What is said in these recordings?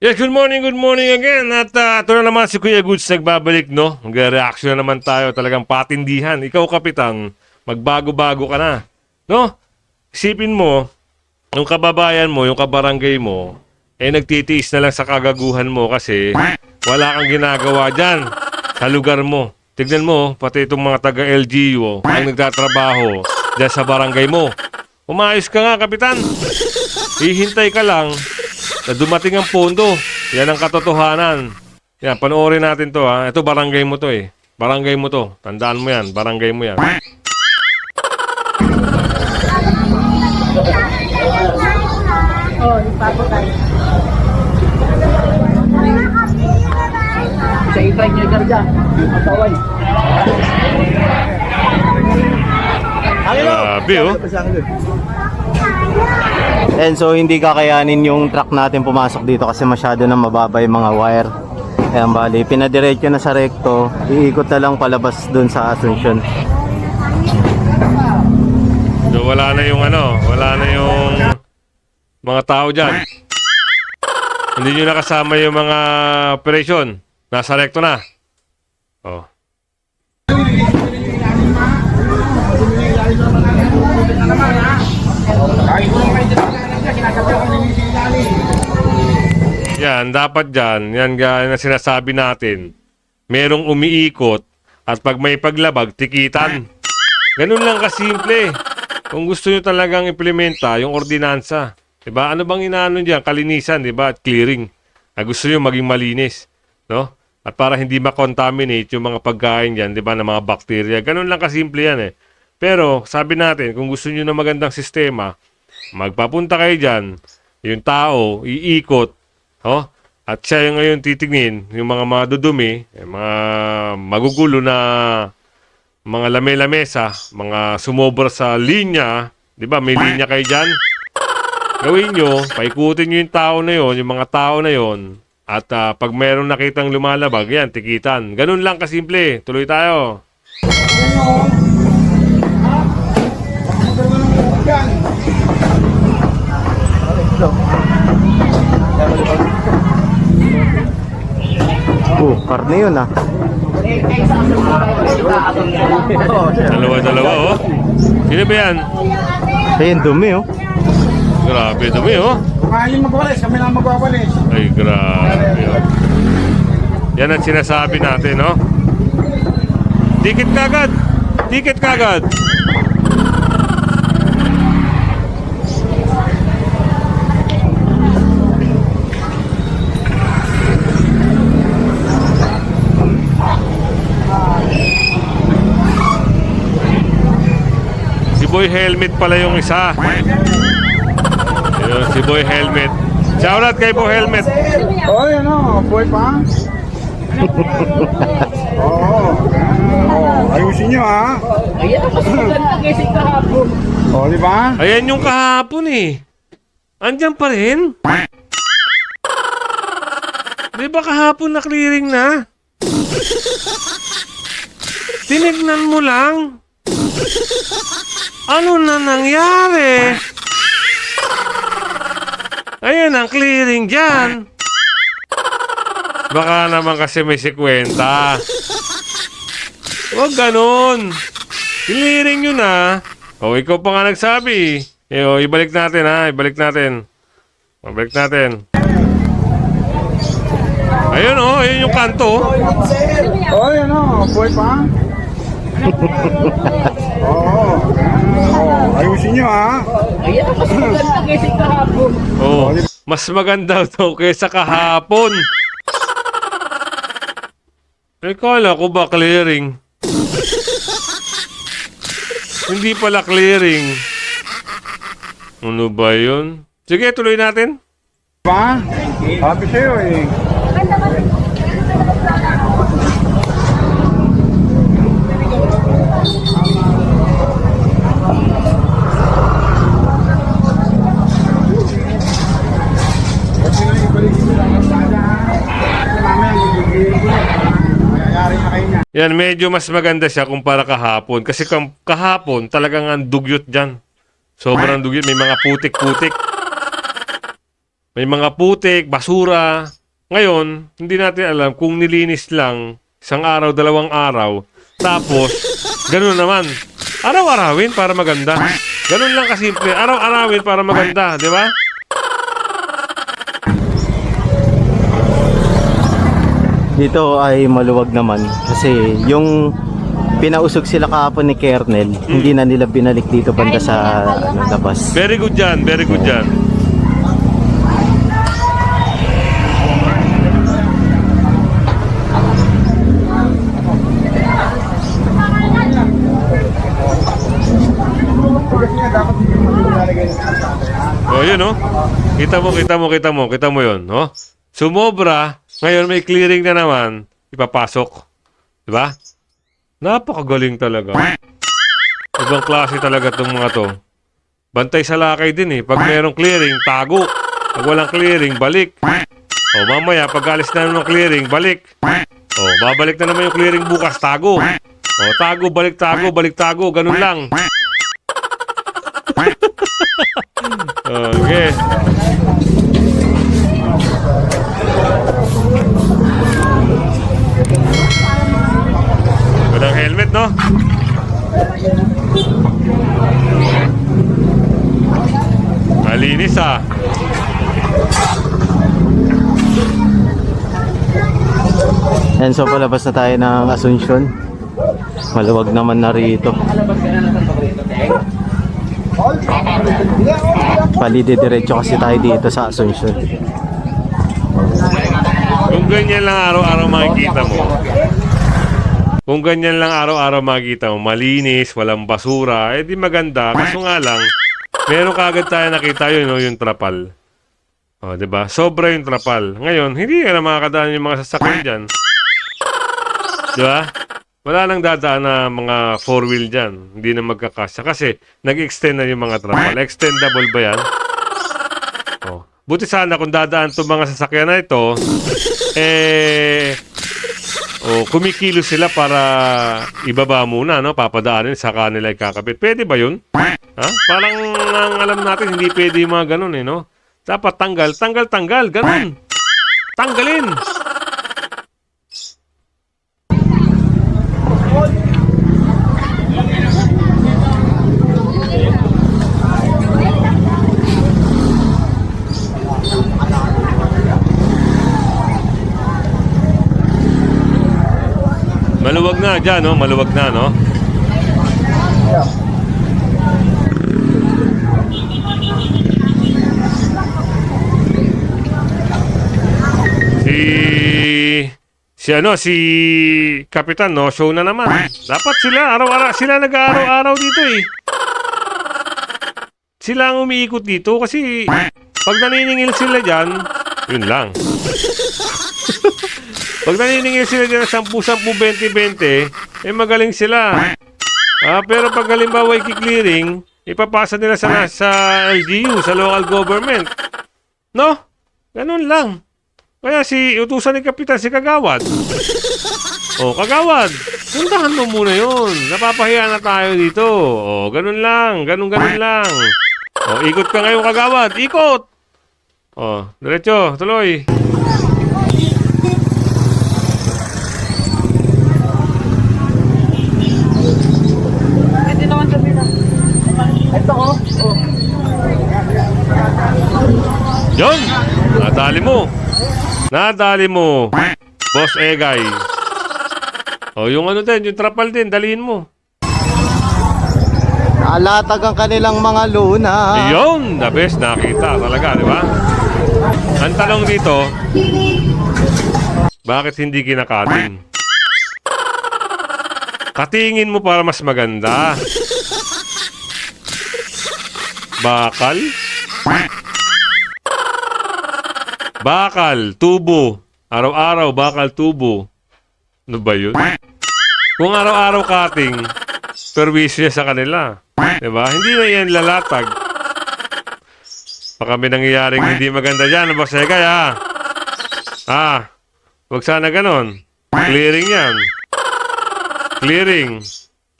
Yes, good morning, good morning again. At uh, ito na naman si Kuya Goods nagbabalik, no? Mag-reaction na naman tayo, talagang patindihan. Ikaw, Kapitang, magbago-bago ka na. No? Isipin mo, yung kababayan mo, yung kabarangay mo, eh nagtitiis na lang sa kagaguhan mo kasi wala kang ginagawa dyan sa lugar mo. Tignan mo, pati itong mga taga-LGU ang nagtatrabaho dyan sa barangay mo. Umayos ka nga, Kapitan. Hihintay ka lang na dumating ang pondo. Yan ang katotohanan. Yan, panoorin natin to ha. Ito barangay mo to eh. Barangay mo to. Tandaan mo yan. Barangay mo yan. Oh. Sa iba niya garda, matawal. Grabe oh. And so hindi kakayanin yung truck natin pumasok dito kasi masyado na mababa yung mga wire. Ayan bali, pinadiretso na sa recto, iikot na lang palabas dun sa Asuncion. So, wala na yung ano. Wala na yung mga tao dyan. Hindi nyo nakasama yung mga operation. Nasa recto na. Oh. Yan, dapat dyan, yan gaya na sinasabi natin, merong umiikot at pag may paglabag, tikitan. Ganun lang kasimple. Kung gusto nyo talagang implementa yung ordinansa, 'di ba? Ano bang inaano diyan? Kalinisan, 'di ba? At clearing. Ah, gusto nyo maging malinis, no? At para hindi ma-contaminate yung mga pagkain diyan, 'di ba, ng mga bakterya. Ganun lang kasimple 'yan eh. Pero sabi natin, kung gusto nyo ng magandang sistema, magpapunta kayo diyan, yung tao iikot, oh, at siya yung ngayon titingin, yung mga madudumi, yung mga magugulo na mga lame-lamesa, mga sumobra sa linya, 'di ba? May linya kayo diyan. Gawin nyo, paikutin nyo yung tao na yon, yung mga tao na yon, at ah, pag mayroong nakitang lumalabag, yan, tikitan. Ganun lang kasimple. Tuloy tayo. Uh, karne yun ah. Dalawa-dalawa, oh. Sino ba yan? Ayun, dumi oh. Grabe, dumi, oh. Kain magwalis, kami lang magwawalis. Ay, grabe, oh. Yan ang sinasabi natin, no? Dikit kagad! Dikit kagad! Boy Helmet pala yung isa. Ayun, si Boy Helmet. Shoutout kay Boy Helmet. Oh, yun o, boy pa. Oo. Oh, ayusin nyo ha. Ayan mas maganda kasi kahapon. O, di ba? Ayan yung kahapon eh. Andyan pa rin. Di ba kahapon na clearing na? Tinignan mo lang. Ano na nangyari? Ayan ang clearing dyan. Baka naman kasi may sikwenta. Huwag ganun. Clearing yun na. O, ikaw pa nga nagsabi. Eh, o, ibalik natin ha. Ibalik natin. Ibalik natin. Ayun o, ayun yung kanto. Oh, yun o, boy pa. Oo. Oh, ayusin nyo ha. Ayan mas maganda kasi kahapon. Oh, mas maganda to kaysa kahapon. Eh, kala ko ba clearing? Hindi pala clearing. Ano ba yun? Sige, tuloy natin. Ba? Happy sa'yo eh. Mayayari na kayo niya. Yan, medyo mas maganda siya kumpara kahapon. Kasi kahapon, talagang ang dugyot dyan. Sobrang dugyot. May mga putik-putik. May mga putik, basura. Ngayon, hindi natin alam kung nilinis lang isang araw, dalawang araw. Tapos, ganun naman. Araw-arawin para maganda. Ganun lang kasimple. Araw-arawin para maganda, di ba? Dito ay maluwag naman kasi yung pinausog sila kahapon ni Kernel, hindi na nila binalik dito banda sa ano, labas. Very good yan, very good yan. Oh, yun oh. Kita mo, kita mo, kita mo, kita mo yun, oh. Sumobra, ngayon may clearing na naman, ipapasok. Di ba? Napakagaling talaga. Ibang klase talaga itong mga to. Bantay sa lakay din eh. Pag merong clearing, tago. Pag walang clearing, balik. O mamaya, pag alis na ng clearing, balik. O, babalik na naman yung clearing bukas, tago. O, tago, balik, tago, balik, tago. Ganun lang. So palabas na tayo ng Asunsyon. Maluwag naman na rito. Palididiretso kasi tayo dito sa Asunsyon. Kung ganyan lang araw-araw makikita mo. Kung ganyan lang araw-araw makikita mo, malinis, walang basura, eh di maganda. Kaso nga lang, meron kagad tayo nakita yun, no, yung trapal. O, di ba? Sobra yung trapal. Ngayon, hindi ka na makakadaan yung mga sasakyan dyan. Di ba? Wala nang dadaan na mga four-wheel dyan. Hindi na magkakasya. Kasi, nag-extend na yung mga trapal. Extendable ba yan? Oh. Buti sana kung dadaan itong mga sasakyan na ito, eh, oh, kumikilos sila para ibaba muna, no? Papadaanin sa kanila ikakabit. Pwede ba yun? Ha? Parang ang alam natin, hindi pwede yung mga ganun, eh, no? Dapat tanggal, tanggal, tanggal, ganun. Tanggalin. Maluwag na dyan, no? Maluwag na, no? Si... Si ano, si Kapitan, no? Show na naman. Dapat sila, araw-araw, sila nag-araw-araw dito eh. Sila ang umiikot dito kasi pag naniningil sila dyan, yun lang. Pag naniningil sila ng 10, 10, 20, 20, eh magaling sila. Ah, pero pag halimbawa i-clearing, ipapasa nila sa, sa LGU, sa local government. No? Ganun lang. Kaya si utusan ni Kapitan si Kagawad. Oh, Kagawad, puntahan mo muna yun. Napapahiya na tayo dito. Oh, ganun lang. Ganun, ganun lang. Oh, ikot ka ngayon, Kagawad. Ikot! Oh, diretso, tuloy. Pwede naman sabi na. Ito oh. oh. Yun! Nadali mo. Nadali mo. Boss Egay. O, yung ano din, yung trapal din, dalihin mo. Alatag ang kanilang mga luna. Yun! The best nakita talaga, di ba? Ang tanong dito, bakit hindi kinakating? Katingin mo para mas maganda. Bakal? Bakal, tubo. Araw-araw, bakal, tubo. Ano ba yun? Kung araw-araw cutting, perwisyo sa kanila. Diba? Hindi na yan lalatag. Baka may nangyayaring hindi maganda dyan, Boss Egay, ha? Ah, wag sana ganon. Clearing yan. Clearing.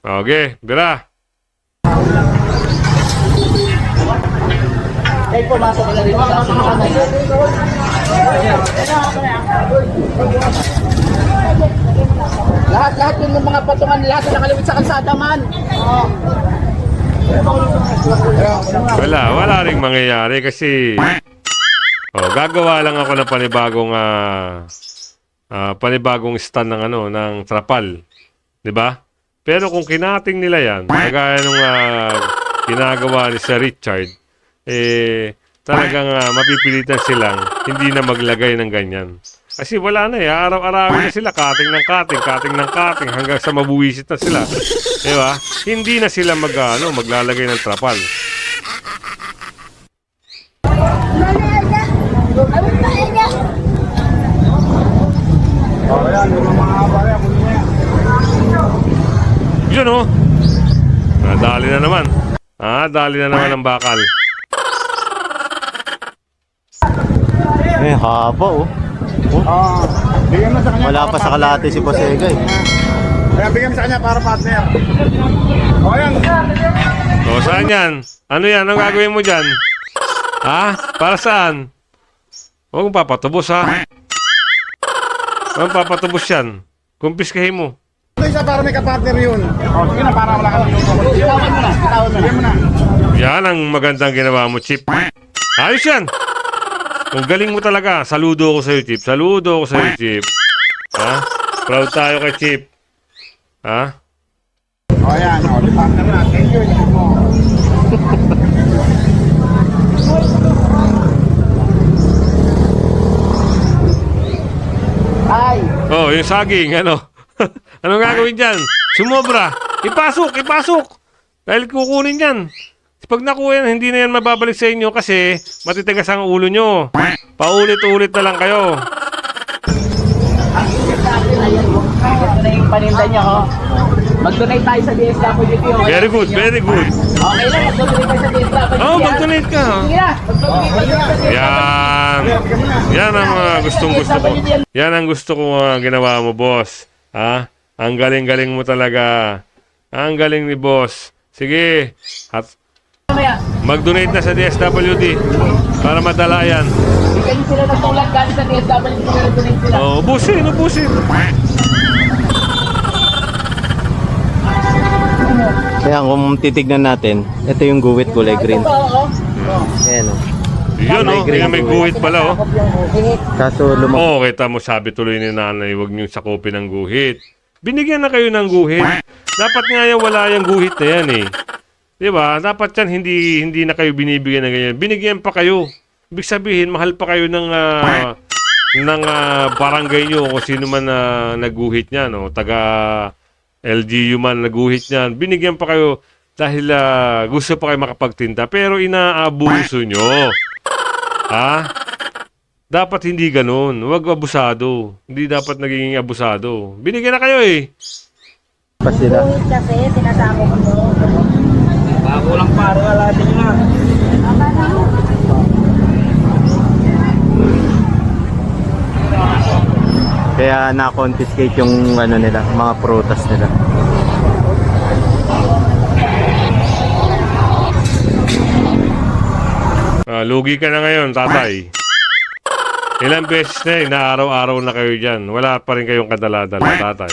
Okay, bira. Ay, pumasok na rin sa Lahat, lahat yun ng mga patungan, lahat na nakalimit sa kalsada man. Wala, wala ring mangyayari kasi oh, gagawa lang ako ng panibagong ah, ah, panibagong stand ng ano ng trapal. 'Di ba? Pero kung kinating nila 'yan, kagaya nung ah, ginagawa ni Sir Richard, eh talagang ah, mapipilitan silang hindi na maglagay ng ganyan. Kasi wala na eh, araw-arawin na sila, kating ng kating, kating ng kating, hanggang sa mabuwisit na sila. Di ba? Hindi na sila mag, ano, maglalagay ng trapal. Yun oh. Nadali na naman. Ah, dali na naman ang bakal. Eh, haba oh. Ah, bigyan mo sa kanya. Wala para pa sa partner. kalate si Posega eh. Kaya bigyan mo sa kanya para partner. Oh, yan. O, saan yan? Ano yan? Anong gagawin mo dyan? Ha? Para saan? Huwag mong papatubos ha. Huwag mong papatubos yan. Kumpiskahin mo. Ito isa para may kapartner yun. Oh, sige na, para wala ka nang Bitawan mo na, bitawan mo na. Bigyan mo na. Yan ang magandang ginawa mo, Chip. Ayos yan. Ang galing mo talaga. Saludo ako sa'yo, Chip. Saludo ako sa'yo, Chip. Ha? Proud tayo kay Chip. Ha? Oh, yan. Oh, di partner na. Thank you. Thank mo. Ay, Oh, yung saging, ano? Anong gagawin dyan? Sumobra. Ipasok, ipasok. Dahil kukunin yan. Pag nakuha yan, hindi na yan mababalik sa inyo kasi matitigas ang ulo nyo. Paulit-ulit na lang kayo. ito na yung paninda niya, oh. Mag-donate tayo sa DSWD, oh. Very good, very good. Okay lang, mag-donate tayo sa DSWD. Oh, ah. mag-donate ka. ha? Sige na, mag-donate tayo sa DSWD. Yan. Yan ang uh, gustong gusto ko. Yan ang gusto ko uh, ginawa mo, boss. Ha? Ang galing-galing mo talaga. Ang galing ni boss. Sige. At Mamaya, mag-donate na sa DSWD para madala yan. kayo sila nagtulad galing sa DSWD, pero donate sila. Oh, ubusin, ubusin. Kaya kung titignan natin, ito yung guwit kulay green. Ito, oh. Ayan oh. Yun, oh. Yung may guhit pala, oh. Kaso lumaki. Oo, kita mo, sabi tuloy ni nanay, huwag niyong sakupin ng guhit. Binigyan na kayo ng guhit. Dapat nga yan, wala yung guhit na yan eh. Di ba? Dapat yan, hindi, hindi na kayo binibigyan ng ganyan. Binigyan pa kayo. Ibig sabihin, mahal pa kayo ng, ah, ng ah, barangay nyo kung sino man na naguhit niyan. No? Taga LGU man naguhit niyan. Binigyan pa kayo dahil ah, gusto pa kayo makapagtinda. Pero inaabuso nyo. Ha? Dapat hindi ganun. Huwag abusado. Hindi dapat naging abusado. Binigyan na kayo eh. Pa sila. kasi sinasama ko Kulang pare, wala din nga. Kaya na-confiscate yung ano nila, mga prutas nila. Ah, lugi ka na ngayon, tatay. Ilang beses na eh, na araw-araw na kayo dyan. Wala pa rin kayong kadala-dala, tatay.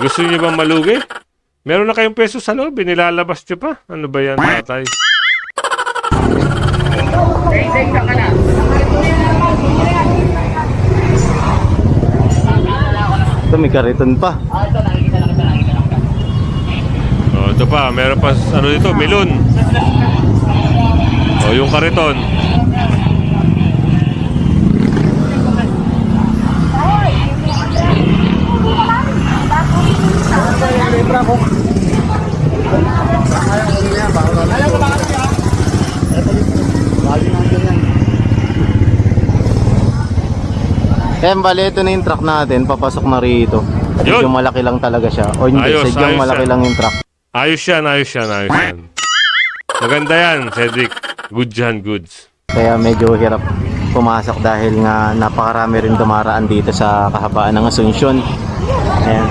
Gusto niyo bang malugi? Meron na kayong peso sa loob, eh, nilalabas niyo pa. Ano ba yan, tatay? Ito may kariton pa. Oh, ito pa, meron pa, ano dito, melon. Oh, yung kariton. Kaya bali ito na yung truck natin, papasok na rito. Yun. Yung malaki lang talaga siya. O hindi, Ayos, sadyang ayos malaki yan. lang yung truck. Ayos yan, ayos yan, ayos yan. Maganda yan, Cedric. Good yan, goods. Kaya medyo hirap pumasok dahil nga napakarami rin dumaraan dito sa kahabaan ng Asunsyon. Ayan.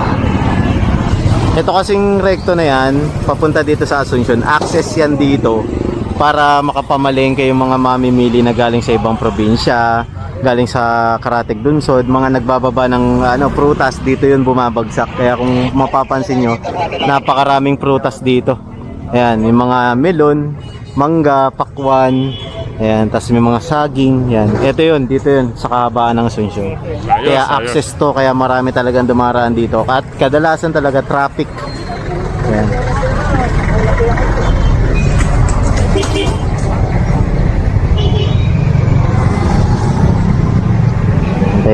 Ito kasing rekto na yan, papunta dito sa Asunsyon. Access yan dito para makapamalengke yung mga mamimili na galing sa ibang probinsya, galing sa Karatig Dunsod, mga nagbababa ng ano prutas dito yun bumabagsak. Kaya kung mapapansin nyo, napakaraming prutas dito. Ayan, yung mga melon, mangga, pakwan, ayan, tapos may mga saging, yan. Ito yun, dito yun, sa kahabaan ng Asuncion. Kaya access to, kaya marami talagang dumaraan dito. At kadalasan talaga traffic. Ayan.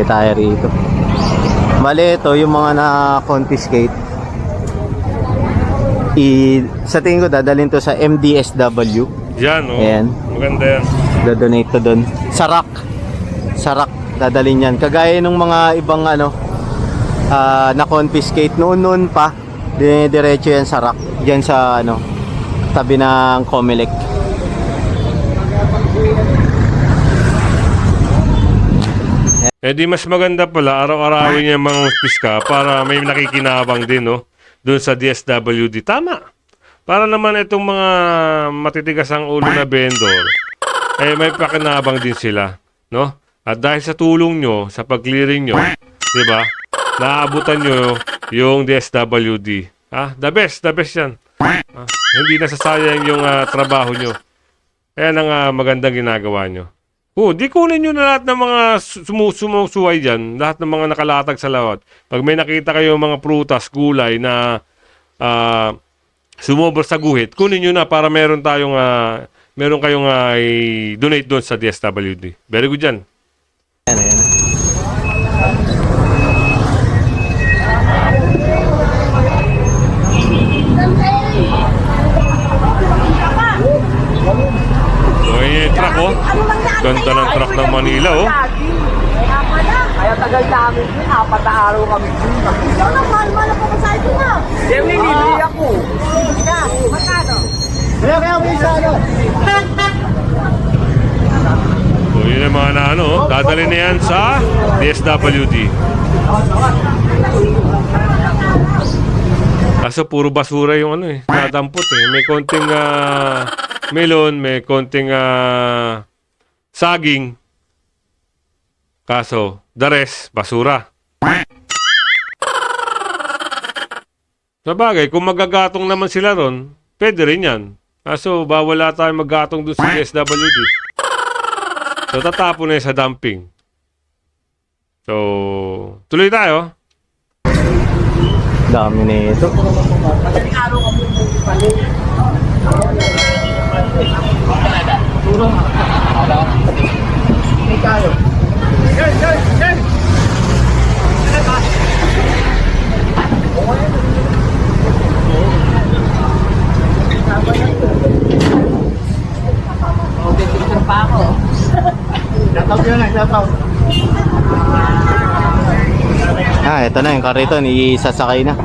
Tayo rito. Bale, ito yung mga na-confiscate. I, sa tingin ko, dadalhin to sa MDSW. Yan, oh. Ayan. Maganda yan. Dodonate to doon. Sarak. Sarak. Dadalhin yan. Kagaya nung mga ibang ano, ah, na-confiscate noon-noon pa. Diretso yan sa rack. Diyan sa ano, tabi ng Comelec. Eh di mas maganda pala, araw-arawin niya mga piska para may nakikinabang din, no? Doon sa DSWD. Tama. Para naman itong mga matitigas ang ulo na vendor, eh may pakinabang din sila, no? At dahil sa tulong nyo, sa pag-clearing nyo, di ba? Naabutan nyo yung DSWD. Ah, the best, the best yan. Ah, hindi nasasayang yung ah, trabaho nyo. Ayan ang ah, magandang ginagawa nyo. Oh, di kunin nyo na lahat ng mga sumu- sumusuway dyan, lahat ng mga nakalatag sa lawat. Pag may nakita kayo mga prutas, gulay na ah, sumobra sa guhit, kunin nyo na para meron tayong ah, meron kayong ah, i-donate doon sa DSWD. Very good yan. Ayan, ayan. So, yun yung truck, oh. Ganda ng truck ng Manila, oh. Kaya. Kaya tagal namin yun, apat na araw kami dun. Ikaw na, mahal-mahal ang pamasahe ko na. Siyempre, nilili ako. Ka, magkano? So, yun yung mga na ano, oh. dadalhin na yan sa DSWD. Kaso puro basura yung ano eh, nadampot eh. May konting ah, melon, may konting ah, saging. Kaso, the rest, basura. Sa kung magagatong naman sila ron, pwede rin yan. Kaso, bawal ata tayong maggatong doon sa SWD. So, tatapon na sa dumping. So, tuloy tayo. Dami na ito. Ah, ito na yung kariton, isasakay na.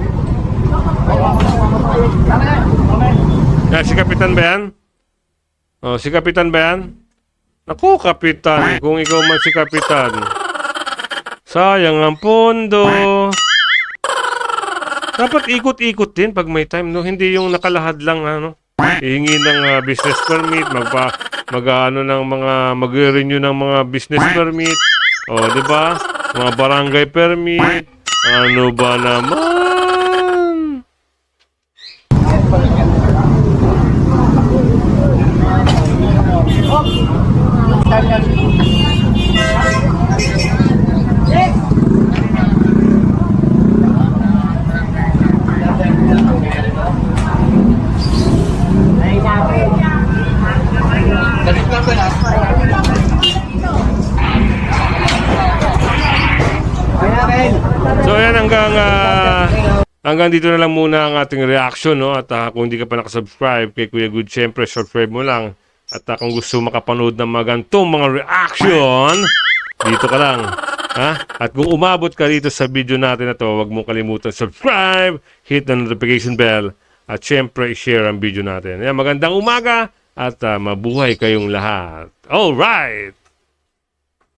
Yan, si Kapitan ba yan? Oh, si Kapitan ba yan? Naku, Kapitan. Kung ikaw man si Kapitan. Sayang ang pondo. Dapat ikot-ikot din pag may time, no? Hindi yung nakalahad lang, ano? Ihingi ng ah, business permit, magpa, mag ano ng mga, mag-renew ng mga business permit. O, di ba? Mga barangay permit. Ano ba naman? So ayan hanggang ah, hanggang dito na lang muna ang ating reaction no at ah, kung hindi ka pa nakasubscribe kay Kuya Good syempre subscribe mo lang at ah, kung gusto makapanood ng mga ganitong mga reaction dito ka lang ha at kung umabot ka dito sa video natin na to huwag mong kalimutan subscribe hit the notification bell at syempre i-share ang video natin. Ayan, magandang umaga at ah, mabuhay kayong lahat. All right.